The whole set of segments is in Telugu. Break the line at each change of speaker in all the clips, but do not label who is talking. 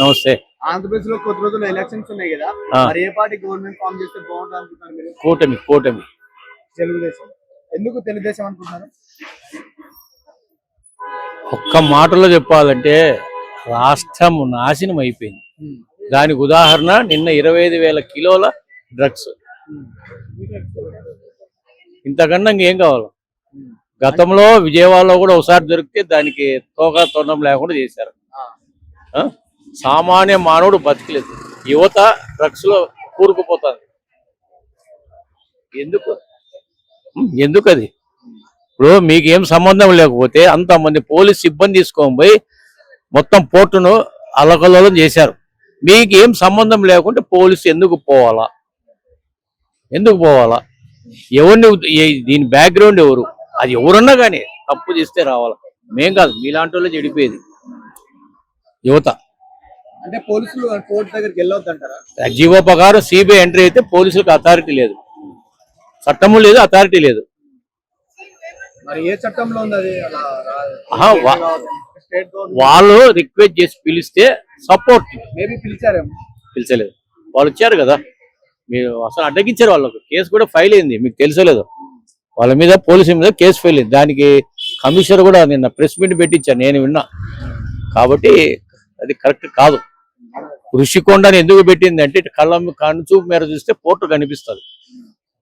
నమస్తే.
ఆంధ్రప్రదేశ్లో కొద్ది రోజులు ఎలక్షన్స్ ఉన్నాయి కదా. మరి ఏ పార్టీ గవర్నమెంట్ ఫామ్ చేస్తే బాగుంటుంది అనుకుంటున్నారు మీరు?
కూటమి కూటమి.
తెలుగుదేశం. ఎందుకు తెలుగుదేశం అనుకుంటున్నారు?
ఒక్క మాటలో చెప్పాలంటే రాష్ట్రం నాశనం అయిపోయింది. దానికి ఉదాహరణ నిన్న ఇరవై ఐదు వేల కిలోల డ్రగ్స్. ఇంతకన్నా ఇంకేం కావాలి? గతంలో విజయవాడలో కూడా ఒకసారి దొరికితే దానికి తోక తొండం లేకుండా చేశారు? సామాన్య మానవుడు బతికలేదు. యువత డ్రగ్స్లో కూరుకుపోతుంది. ఎందుకు? ఎందుకు అది ఇప్పుడు మీకు ఏం సంబంధం లేకపోతే అంతమంది పోలీస్ సిబ్బంది తీసుకొని పోయి మొత్తం పోర్టును అల్లకల్లోలం చేశారు. మీకు ఏం సంబంధం లేకుంటే పోలీసు ఎందుకు పోవాలా? ఎందుకు పోవాలా? ఎవరిని దీని బ్యాక్గ్రౌండ్ ఎవరు? అది ఎవరన్నా కానీ తప్పు చేస్తే రావాలా. మేం కాదు మీలాంటి వాళ్ళు చెడిపోయేది. యువత.
అంటే పోలీసులు కోర్టు దగ్గరికి వెళ్ళొద్దు అంటారా?
జీవో ప్రకారం సిబిఐ ఎంట్రీ అయితే పోలీసులకు అథారిటీ లేదు. చట్టము లేదు అథారిటీ లేదు.
మరి ఏ చట్టంలో ఉంది అది? అలా
వాళ్ళు రిక్వెస్ట్ చేసి పిలిస్తే సపోర్ట్
మేబీ పిలిచారేమో.
పిలిచలేదు. వాళ్ళు వచ్చారు కదా. మీరు అసలు అడ్డగించారు వాళ్ళకు. కేసు కూడా ఫైల్ అయింది. మీకు తెలుసలేదు వాళ్ళ మీద పోలీసు మీద కేసు ఫైల్ అయింది. దానికి కమిషనర్ కూడా నిన్న ప్రెస్ మీట్ పెట్టించాను నేను విన్నా. కాబట్టి అది కరెక్ట్ కాదు. ఋషికొండని ఎందుకు పెట్టింది అంటే ఇటు కళ్ళ కనుచూపు మేర చూస్తే పోర్టు కనిపిస్తుంది.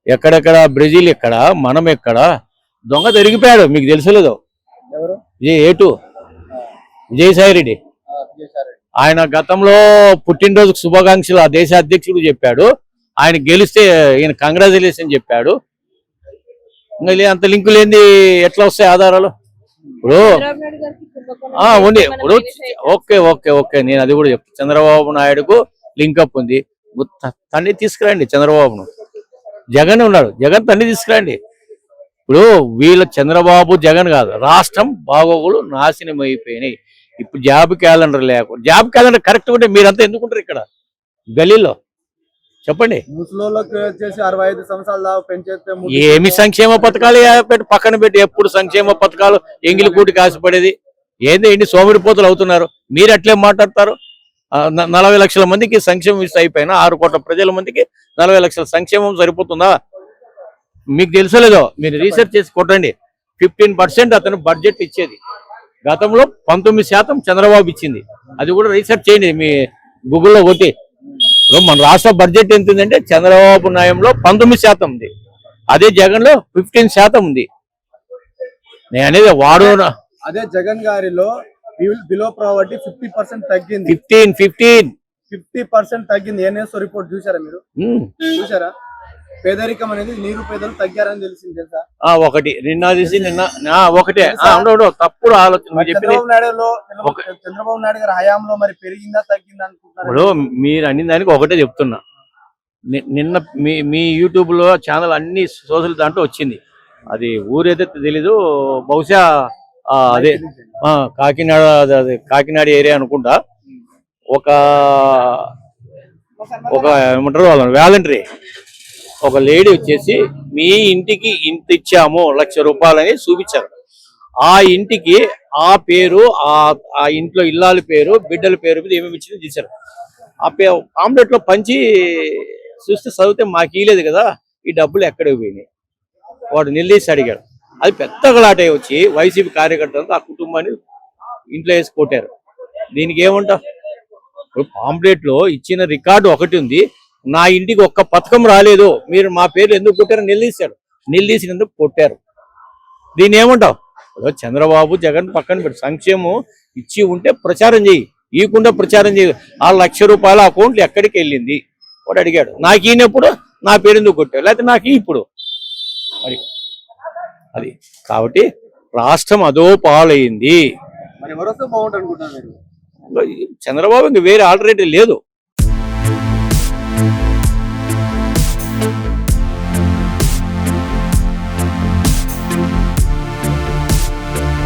ఎక్కడెక్కడ బ్రెజిల్ ఎక్కడ మనం ఎక్కడ? దొంగ దొరికిపోయాడు మీకు తెలుసలేదు. ఏటు? విజయసాయి రెడ్డి ఆయన గతంలో పుట్టినరోజుకు శుభాకాంక్షలు ఆ దేశ అధ్యక్షుడు చెప్పాడు. ఆయన గెలిస్తే ఈయన కంగ్రాచులేషన్ చెప్పాడు. ఇంకా అంత లింకు లేని ఎట్లా వస్తాయి ఆధారాలు? ఇప్పుడు ఉంది ఇప్పుడు ఓకే ఓకే ఓకే. నేను అది కూడా చెప్తాను చంద్రబాబు నాయుడుకు లింక్ అప్ ఉంది. తండ్రి తీసుకురండి చంద్రబాబును. జగన్ ఉన్నాడు. జగన్ తండ్రి తీసుకురండి. ఇప్పుడు వీళ్ళ చంద్రబాబు జగన్ కాదు. రాష్ట్రం బాగోగులు నాశనం అయిపోయినాయి. ఇప్పుడు జాబ్ క్యాలెండర్ లేకుండా జాబ్ క్యాలెండర్ కరెక్ట్ ఉంటే మీరంతా ఎందుకుంటారు ఇక్కడ? గలీలో చెప్పండి.
ముసలోళ్ళకి వచ్చేసి అరవై ఐదు సంవత్సరాల దాకా పెంచేస్తే మూడు
ఏమి సంక్షేమ పథకాలు? పక్కన పెట్టి ఎప్పుడు సంక్షేమ పథకాలు? ఎంగిలి కూటికి ఆశపడేది ఏంది ఎన్ని సోమిడిపోతులు అవుతున్నారు? మీరు అట్లే మాట్లాడతారు? నలభై లక్షల మందికి సంక్షేమం ఇస్తే అయిపోయినా ఆరు కోట్ల ప్రజల మందికి నలభై లక్షల సంక్షేమం సరిపోతుందా? మీకు తెలుసలేదో మీరు రీసెర్చ్ చేసి కొట్టండి. ఫిఫ్టీన్ పర్సెంట్ అతను బడ్జెట్ ఇచ్చేది. గతంలో పంతొమ్మిది శాతం చంద్రబాబు ఇచ్చింది. అది కూడా రీసెర్చ్ చేయండి మీ గూగుల్లో కొట్టి. మన రాష్ట్ర బడ్జెట్ ఎంత ఉందంటే చంద్రబాబు నాయంలో పంతొమ్మిది శాతం ఉంది. అదే జగన్లో ఫిఫ్టీన్ శాతం ఉంది. నేను అనేది వాడు
అదే జగన్ గారిలో బిలో ప్రావర్టీ ఫిఫ్టీ పర్సెంట్ తగ్గింది.
Fifteen fifteen.
ఫిఫ్టీ పర్సెంట్ తగ్గింది. ఎన్ఎస్ఓ రిపోర్ట్ చూసారా మీరు? చూసారా పేదరికం అనేది నీరు పేదలు తగ్గారని తెలిసింది తెలుసా?
ఒకటి. నిన్న తీసి నిన్న ఒకటే. తప్పుడు ఆలోచన.
చంద్రబాబు నాయుడులో చంద్రబాబు నాయుడు గారి హయాంలో మరి పెరిగిందా తగ్గిందా అనుకుంటున్నారు?
మీరు అన్ని దానికి ఒకటే చెప్తున్నా. నిన్న మీ మీ యూట్యూబ్లో ఛానల్ అన్ని సోషల్ దాంట్లో వచ్చింది. అది ఊరైతే తెలీదు. బహుశా అదే ఆ, కాకినాడ కాకినాడ ఏరియా అనుకుంటా. ఒక ఒక ఏమంటారు వాళ్ళని వాలంటరీ. ఒక లేడీ వచ్చేసి మీ ఇంటికి ఇంత ఇచ్చాము లక్ష రూపాయలని చూపించారు. ఆ ఇంటికి ఆ పేరు ఆ ఆ ఇంట్లో ఇల్లాలి పేరు బిడ్డల పేరు మీద ఏమేమి ఇచ్చిందో తీశారు. ఆ పే లో పంచి చూస్తే చదివితే మాకు ఇయలేదు కదా ఈ డబ్బులు ఎక్కడికి పోయినాయి? వాడు నిల్లేసి అడిగాడు. అది పెద్ద గలాటే వచ్చి వైసీపీ కార్యకర్తలతో ఆ కుటుంబాన్ని ఇంట్లో వేసి కొట్టారు. దీనికి ఏమంటావు? ఇప్పుడు పాంప్లెట్లో ఇచ్చిన రికార్డు ఒకటి ఉంది. నా ఇంటికి ఒక్క పథకం రాలేదు. మీరు మా పేర్లు ఎందుకు కొట్టారు నిలదీశారు. నిలదీసినందుకు కొట్టారు. దీన్ని ఏమంటావు? చంద్రబాబు జగన్ పక్కన పెట్టి సంక్షేమం ఇచ్చి ఉంటే ప్రచారం చేయి ఇవ్వకుండా ప్రచారం చేయి ఆ లక్ష రూపాయల అకౌంట్లు ఎక్కడికి వెళ్ళింది? వాడు అడిగాడు. నాకు ఈయనప్పుడు? నా పేరు ఎందుకు కొట్టావు? లేకపోతే నాకు ఇప్పుడు? మరి అది. కాబట్టి రాష్ట్రం అదో పాలైంది చంద్రబాబు ఇంక వేరే ఆల్టర్నేటివ్ లేదు.